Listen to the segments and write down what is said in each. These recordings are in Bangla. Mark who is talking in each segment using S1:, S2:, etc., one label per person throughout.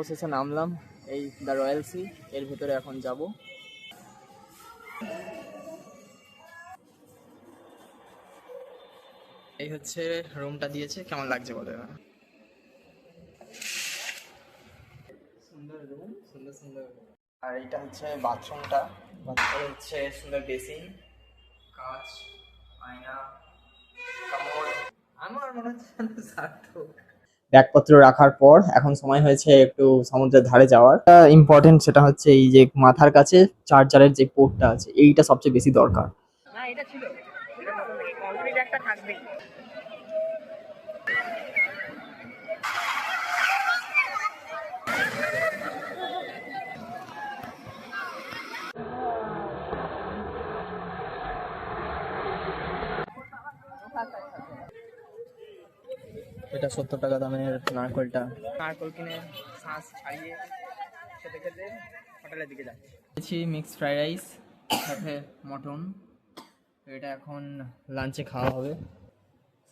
S1: অবশেষে নামলাম এই দ্য রয়্যাল সি এর ভেতরে এখন যাব। এই হচ্ছে রুমটা দিয়েছে কেমন লাগছে বলে? সুন্দর রুম সুন্দর সুন্দর আর এটা হচ্ছে বাথরুমটা বাথরুম হচ্ছে সুন্দর বেসিন কাঁচ আয়না কামড় আমার মনে হচ্ছে সার্থক। ব্যাগপত্র রাখার পর এখন সময় হয়েছে একটু সমুদ্রের ধারে যাওয়ার। ইম্পর্টেন্ট সেটা হচ্ছে এই যে মাথার কাছে চার্জারের যে পোর্টটা আছে, এইটা সবচেয়ে বেশি দরকার।
S2: এটা
S1: সত্তর টাকা দামের নারকেলটা। নারকেল কিনে শ্বাস ছাড়িয়ে খেতে খেতে হোটেলের দিকে যাচ্ছি। মিক্সড ফ্রাইড রাইস সাথে মটন। এটা এখন লাঞ্চে খাওয়া হবে।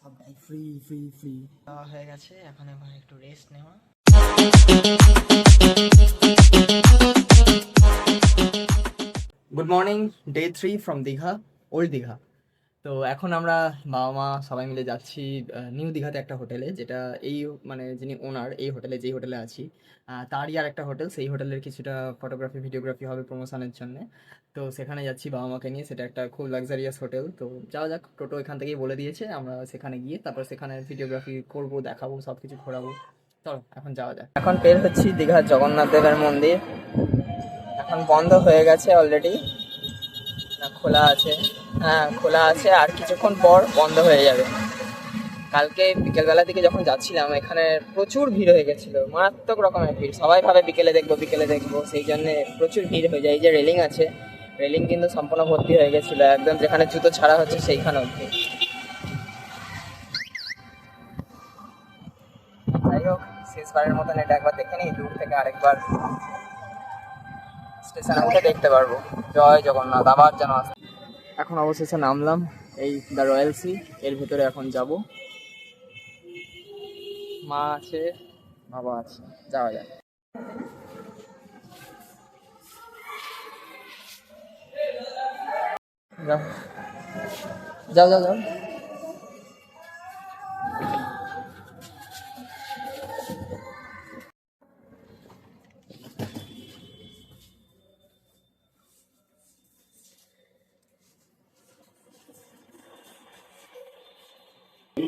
S1: সবটাই ফ্রি ফ্রি ফ্রি খাওয়া হয়ে গেছে এখন এবার একটু রেস্ট নেওয়া। Good morning day three from Digha old Digha তো এখন আমরা বাবা মা সবাই মিলে যাচ্ছি নিউ দীঘাতে একটা হোটেলে, যেটা এই মানে যিনি ওনার, এই হোটেলে, যেই হোটেলে আছি তারই আর একটা হোটেল। সেই হোটেলের কিছুটা ফটোগ্রাফি ভিডিওগ্রাফি হবে প্রমোশনের জন্য। তো সেখানে যাচ্ছি বাবা মাকে নিয়ে। সেটা একটা খুব লাক্সারিয়াস হোটেল। তো যাওয়া যাক, টোটো এখান থেকেই বলে দিয়েছে, আমরা সেখানে গিয়ে তারপর সেখানে ভিডিওগ্রাফি করব, দেখাবো সব কিছু ঘোরাবো। চলো, এখন যাওয়া যাক। এখন বের হচ্ছি দীঘার জগন্নাথ দেবের মন্দির। এখন বন্ধ হয়ে গেছে অলরেডি খোলা আছে। হ্যাঁ খোলা আছে আর কিছুক্ষণ পর বন্ধ হয়ে যাবে। কালকে বিকেলবেলা দিকে যখন যাচ্ছিলাম, এখানে প্রচুর ভিড় হয়ে গেছিল। মারাত্মক রকমের ভিড়। সবাই ভাবে বিকেলে দেখব বিকেলে দেখব। সেই জন্যে প্রচুর ভিড় হয়ে যায়। এই যে রেলিং আছে, রেলিং কিন্তু সম্পূর্ণ ভর্তি হয়ে গেছিল। একদম যেখানে জুতো ছাড়া হচ্ছে সেইখানে অব্দি যাই হোক, শেষবারের মতন এটা একবার দেখে নিই। দূর থেকে আরেকবার স্টেশনে উঠে দেখতে পারব। জয় জগন্নাথ আবার যেন এখন অবশেষে নামলাম এই দ্য রয়্যাল সি এর ভিতরে এখন যাব। মা আছে, বাবা আছে, যাওয়া যায় যাও যাও যাও।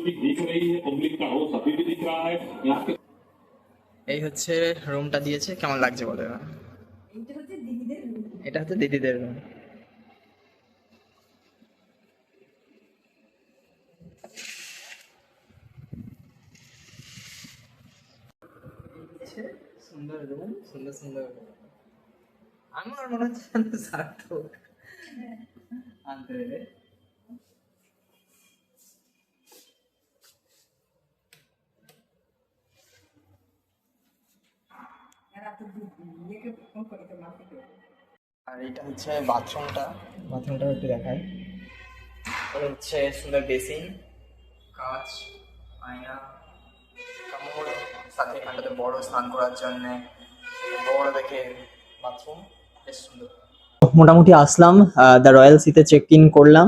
S1: যাও
S3: भी दिख रही है पब्लिक का हाउस अभी भी दिख रहा है यहाँ के
S1: এই হচ্ছে রুমটা দিয়েছে কেমন লাগছে বলো এবার? এটা হচ্ছে দিদিদের রুম সুন্দর রুম সুন্দর সুন্দর আমার মনে হচ্ছে যেন সার্থক আনতে দেবে আর এটা হচ্ছে বাথরুমটা। বাথরুমটা একটু দেখাই। এটা হচ্ছে সুন্দর বেসিন কাঁচ আয়না কামড় সাথে এখানটাতে বড় স্নান করার জন্য বড় দেখে বাথরুম বেশ সুন্দর। মোটামুটি আসলাম দ্য রয়্যাল সিতে চেক ইন করলাম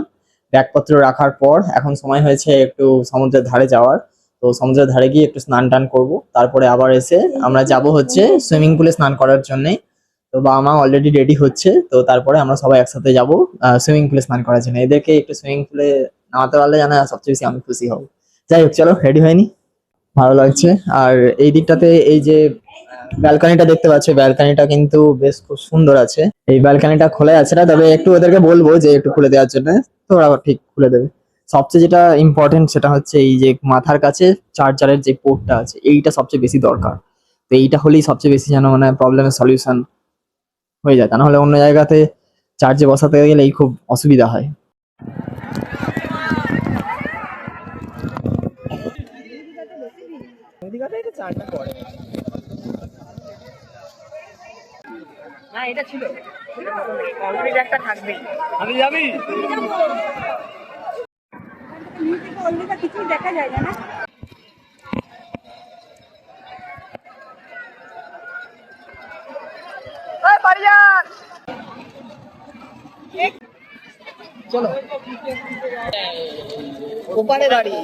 S1: ব্যাগপত্র রাখার পর এখন সময় হয়েছে একটু সমুদ্রের ধারে যাওয়ার। তো সমুদ্রের ধারে গিয়ে একটু স্নান টান করব। তারপরে আবার এসে আমরা যাব হচ্ছে সুইমিং পুলে স্নান করার জন্যে তো বাবা মা অলরেডি রেডি হচ্ছে, তো তারপরে আমরা সবাই একসাথে যাব সুইমিং পুলে স্নান করার জন্য। এদেরকে একটু সুইমিং পুলে নামাতে পারলে জানা সবচেয়ে বেশি আমি খুশি হব। যাই হোক, চলো রেডি হয়নি? ভালো লাগছে। আর এই দিকটাতে এই যে ব্যালকনিটা দেখতে পাচ্ছ ব্যালকনিটা কিন্তু বেশ খুব সুন্দর আছে। এই ব্যালকনিটা খোলা আছে না, তবে একটু ওদেরকে বলব যে একটু খুলে দেওয়ার জন্য। তো ওরা ঠিক খুলে দেবে। সবচেয়ে যেটা ইম্পর্টেন্ট সেটা হচ্ছে এই যে মাথার কাছে চার্জারের যে পোর্টটা আছে, এইটা সবচেয়ে বেশি দরকার। তো এইটা হলেই সবচেয়ে বেশি যেন মানে প্রবলেমের সলিউশন হয়ে যায়। তা নাহলে অন্য জায়গাতে চার্জে বসাতে গেলেই খুব অসুবিধা হয়।
S2: না, এটা ছিল। একটা থাকবেই।
S3: আমি যাবি?
S4: অন্ধকার কিছুই দেখা যায় না?
S1: চলো। ওপারে দাঁড়িয়ে।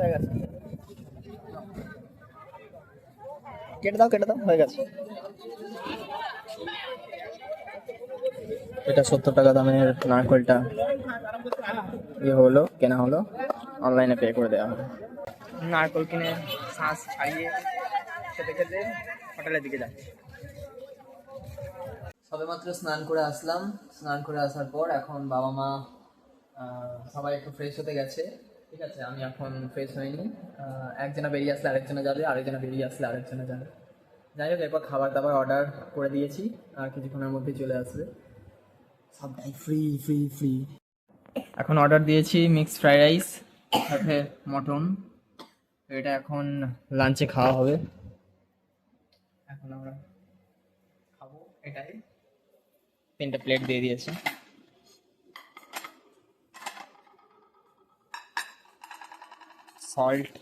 S1: হয়ে গেছে। কেটে দাও কেটে দাও হয়ে গেছে। এটা সত্তর টাকা দামের নারকেলটা। ইয়ে হলো কেনা হলো। অনলাইনে পে করে দেওয়া হলো। নারকেল কিনে শ্বাস ছাড়িয়ে খেতে খেতে হোটেলের দিকে যাচ্ছি। সবেমাত্র স্নান করে আসলাম। স্নান করে আসার পর এখন বাবা মা সবাই একটু ফ্রেশ হতে গেছে। ঠিক আছে, আমি এখন ফ্রেশ হইনি। একজনা বেরিয়ে আসলে আরেকজনা যাবে, আরেকজনা বেরিয়ে আসলে আরেকজনা যাবে। যাই হোক, এরপর খাবার দাবার অর্ডার করে দিয়েছি, আর কিছুক্ষণের মধ্যে চলে আসবে। সবটাই ফ্রি ফ্রি ফ্রি এখন অর্ডার দিয়েছি মিক্স ফ্রাইড রাইস সাথে মটন। এটা এখন লাঞ্চে খাওয়া হবে। এখন আমরা খাব, এটাই। তিনটে প্লেট দিয়ে দিয়েছে। সল্ট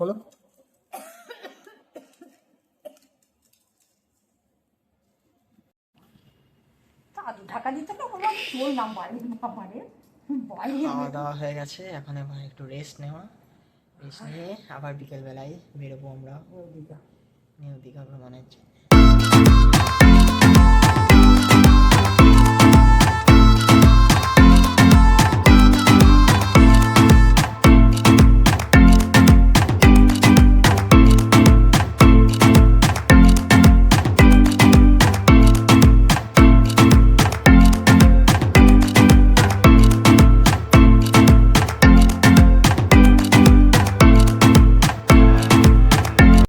S1: হলো
S4: ঢাকা দিতে বললাম বাবারে
S1: খাওয়া দাওয়া হয়ে গেছে এখন এবার একটু রেস্ট নেওয়া। রেস্ট নিয়ে আবার বিকেলবেলায় বেরোবো আমরা। নিউ দীঘা ভ্রমণের জন্য।